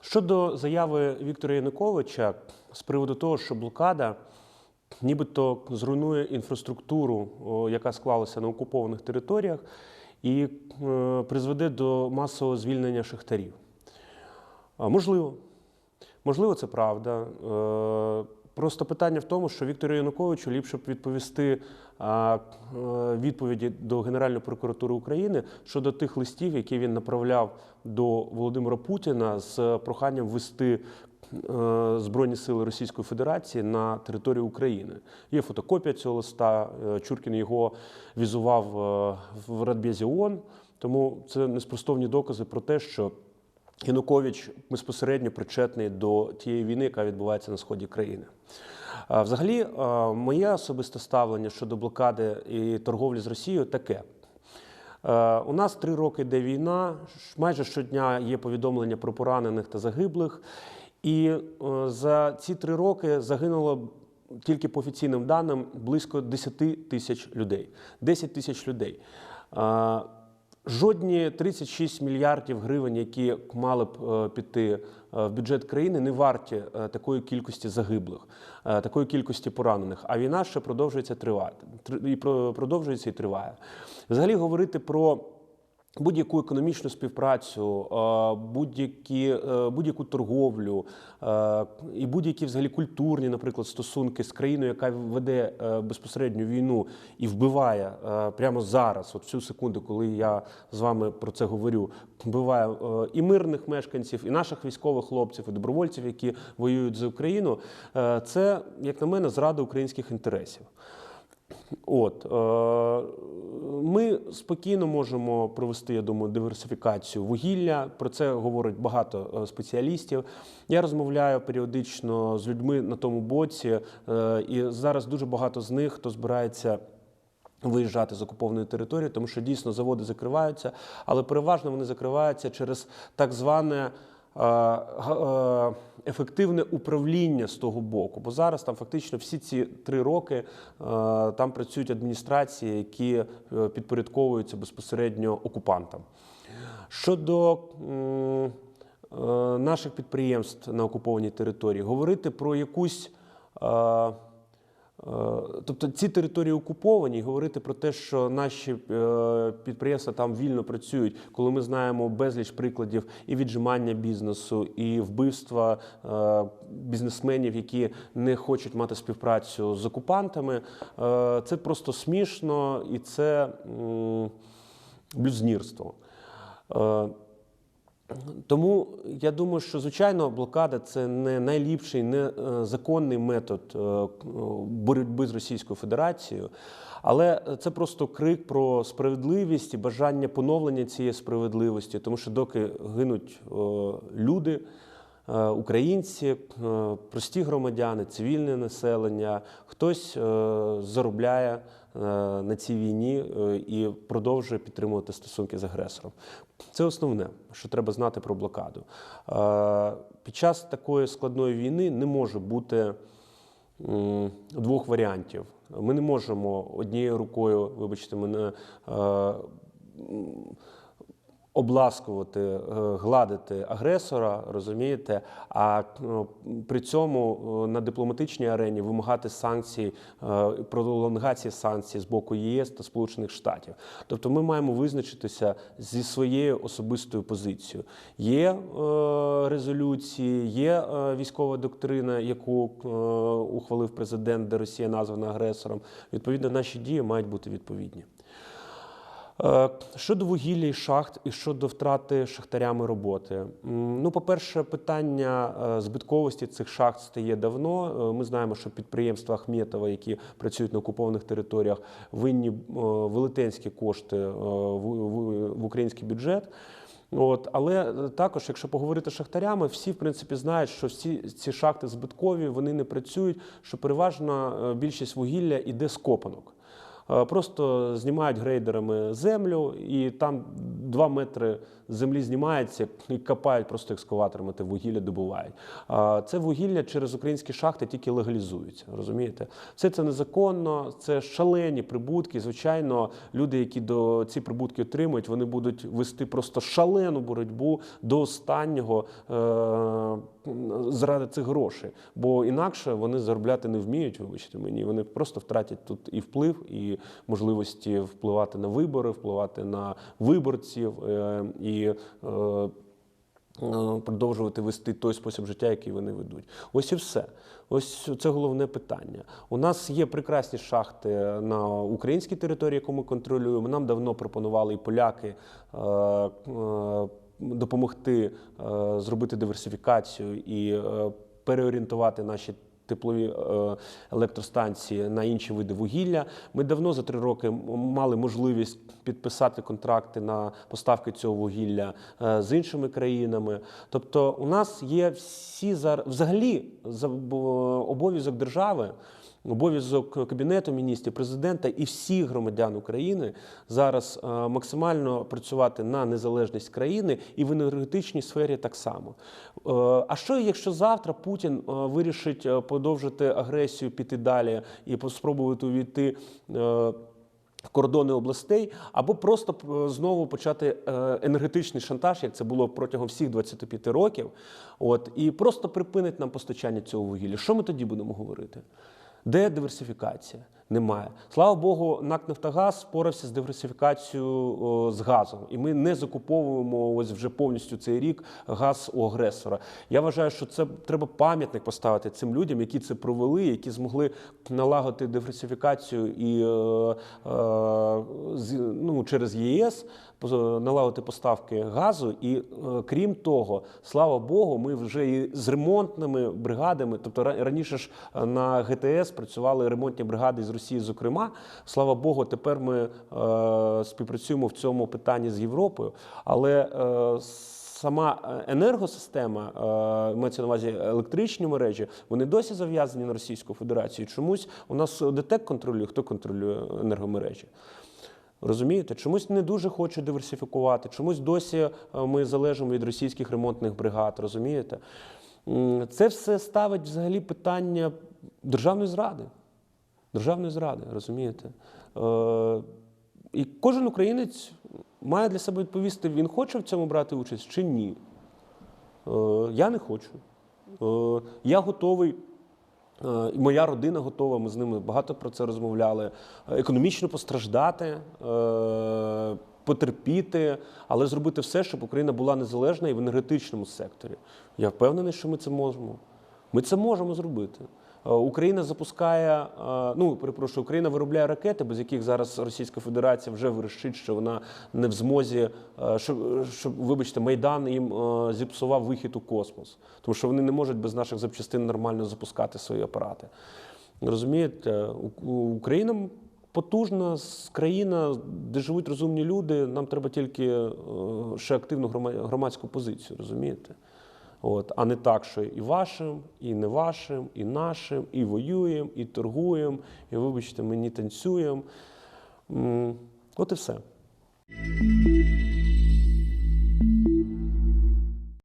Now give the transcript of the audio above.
Щодо заяви Віктора Януковича з приводу того, що блокада нібито зруйнує інфраструктуру, яка склалася на окупованих територіях, і е, призведе до масового звільнення шахтарів. Можливо, можливо, це правда. Просто питання в тому, що Віктору Януковичу ліпше б відповісти е, відповіді до Генеральної прокуратури України щодо тих листів, які він направляв до Володимира Путіна з проханням ввести е, Збройні сили Російської Федерації на територію України. Є фотокопія цього листа. е, Чуркін його візував в Радбезі ООН, тому це неспростовні докази про те, що Янукович безпосередньо причетний до тієї війни, яка відбувається на сході країни. Взагалі, моє особисте ставлення щодо блокади і торговлі з Росією таке. У нас три роки йде війна. Майже щодня є повідомлення про поранених та загиблих. І е, за ці три роки загинуло тільки по офіційним даним близько 10 тисяч людей. 10 тисяч людей. Жодні 36 мільярдів гривень, які мали б е, піти е, в бюджет країни, не варті е, такої кількості загиблих, такої кількості поранених. А війна ще продовжується тривати і продовжується і триває. Взагалі говорити про будь-яку економічну співпрацю, е, будь-які, е, будь-яку торговлю е, і будь-які взагалі культурні, наприклад, стосунки з країною, яка веде безпосередню війну і вбиває прямо зараз, от цю секунду, коли я з вами про це говорю, вбиває і мирних мешканців, і наших військових хлопців, і добровольців, які воюють за Україну. Це, як на мене, зрада українських інтересів. От е, ми спокійно можемо провести, я думаю, диверсифікацію вугілля. Про це говорить багато е, спеціалістів. Я розмовляю періодично з людьми на тому боці, е, і зараз дуже багато з них, хто збирається. Виїжджати з окупованої території, тому що дійсно заводи закриваються, але переважно вони закриваються через так зване ефективне управління з того боку. Бо зараз там фактично всі ці три роки е, там працюють адміністрації, які е, підпорядковуються безпосередньо окупантам. Щодо е, наших підприємств на окупованій території, говорити про якусь. Е, Тобто ці території окуповані, говорити про те, що наші е, підприємства там вільно працюють, коли ми знаємо безліч прикладів і віджимання бізнесу, і вбивства е, бізнесменів, які не хочуть мати співпрацю з окупантами, це просто смішно і це блюзнірство. Тому я думаю, що звичайно блокада це не найліпший, не е, законний метод е, боротьби з Російською Федерацією, але це просто крик про справедливість і бажання поновлення цієї справедливості, тому що доки гинуть е, люди. Е, Українці, е, прості громадяни, цивільне населення, хтось е, заробляє на цій війні і продовжує підтримувати стосунки з агресором. Це основне, що треба знати про блокаду. Під час такої складної війни не може бути двох варіантів. Ми не можемо однією рукою, вибачте мене, обласкувати, е, гладити агресора, розумієте, а е, при цьому е, на дипломатичній арені вимагати санкцій, е, пролонгації санкцій з боку ЄС та Сполучених Штатів. Тобто ми маємо визначитися зі своєю особистою позицією. Є резолюції, є військова доктрина, яку ухвалив президент, де Росія названа агресором. Відповідно, наші дії мають бути відповідні. Е, Щодо вугілля і шахт і щодо втрати шахтарями роботи. Ну, по-перше, питання е, збитковості цих шахт стає давно. Е, Ми знаємо, що підприємства Ахметова, які працюють на окупованих територіях, винні велетенські кошти в, український бюджет. От, але також, якщо поговорити з шахтарями, всі в принципі знають, що всі ці шахти збиткові, вони не працюють, що переважно е, більшість вугілля йде з копанок. Е, Просто знімають грейдерами землю, і там два метри землі знімається і копають просто екскаваторами, те вугілля добувають. А це вугілля через українські шахти тільки легалізується. Розумієте? Все це незаконно, це шалені прибутки. Звичайно, люди, які до ці прибутки отримують, вони будуть вести просто шалену боротьбу до останнього е- заради цих грошей. Бо інакше вони заробляти не вміють, вибачте мені. Вони просто втратять тут і вплив, і можливості впливати на вибори, впливати на виборців е- і. Е- е, продовжувати вести той спосіб життя, який вони ведуть. Ось і все. Ось це головне питання. У нас є прекрасні шахти на українській території, яку ми контролюємо. Нам давно пропонували і поляки допомогти е, зробити диверсифікацію і е, переорієнтувати наші теплові е, електростанції на інші види вугілля. Ми давно за три роки мали можливість підписати контракти на поставки цього вугілля з іншими країнами. Тобто, у нас є всі зараз взагалі обов'язок держави. Обов'язок кабінету міністрів, президента і всіх громадян України зараз е, максимально працювати на незалежність країни і в енергетичній сфері так само. Е, А що якщо завтра Путін е, вирішить подовжити агресію, піти далі і спробувати увійти? кордони областей, або просто знову почати енергетичний шантаж, як це було протягом всіх 25 років, от і просто припинить нам постачання цього вугілля. Що ми тоді будемо говорити? Де диверсифікація? Немає. Слава Богу, НАК Нафтогаз спорався з диверсифікацією з газом, і ми не закуповуємо ось вже повністю цей рік газ у агресора. Я вважаю, що це треба пам'ятник поставити цим людям, які це провели, які змогли налагодити диверсифікацію і е, е, ну, через ЄС налагодити поставки газу. І е, крім того, слава Богу, ми вже і з ремонтними бригадами, тобто раніше ж е, на ГТС працювали ремонтні бригади з Росії, зокрема. Слава Богу, тепер ми е, співпрацюємо в цьому питанні з Європою. Але е, сама е, енергосистема, е, мається на увазі електричні мережі, вони досі зав'язані на Російську Федерацію. Чомусь у нас ДТЕК контролює, хто контролює енергомережі. Розумієте, чомусь не дуже хочуть диверсифікувати, чомусь досі е, ми залежимо від російських ремонтних бригад. Розумієте? Це все ставить взагалі питання державної зради. Державної зради, розумієте? Е, і кожен українець має для себе відповісти, він хоче в цьому брати участь чи ні. Е, я не хочу. Е, я готовий. Е, і Моя родина готова, ми з ними багато про це розмовляли. Е, Економічно постраждати, е, потерпіти, але зробити все, щоб Україна була незалежна і в енергетичному секторі. Я впевнений, що ми це можемо. Ми це можемо зробити. Е, Україна запускає, е, ну перепрошую, Україна виробляє ракети, без яких зараз Російська Федерація вже вирішить, що вона не в змозі, е, щоб, щоб вибачте, майдан їм зіпсував вихід у космос, тому що вони не можуть без наших запчастин нормально запускати свої апарати. Розумієте, Україна потужна країна, де живуть розумні люди. Нам треба тільки ще активну громадську позицію, розумієте? От, а не так, що і вашим, і не вашим, і нашим, і воюємо, і торгуємо, і вибачте, мені танцюємо. От і все.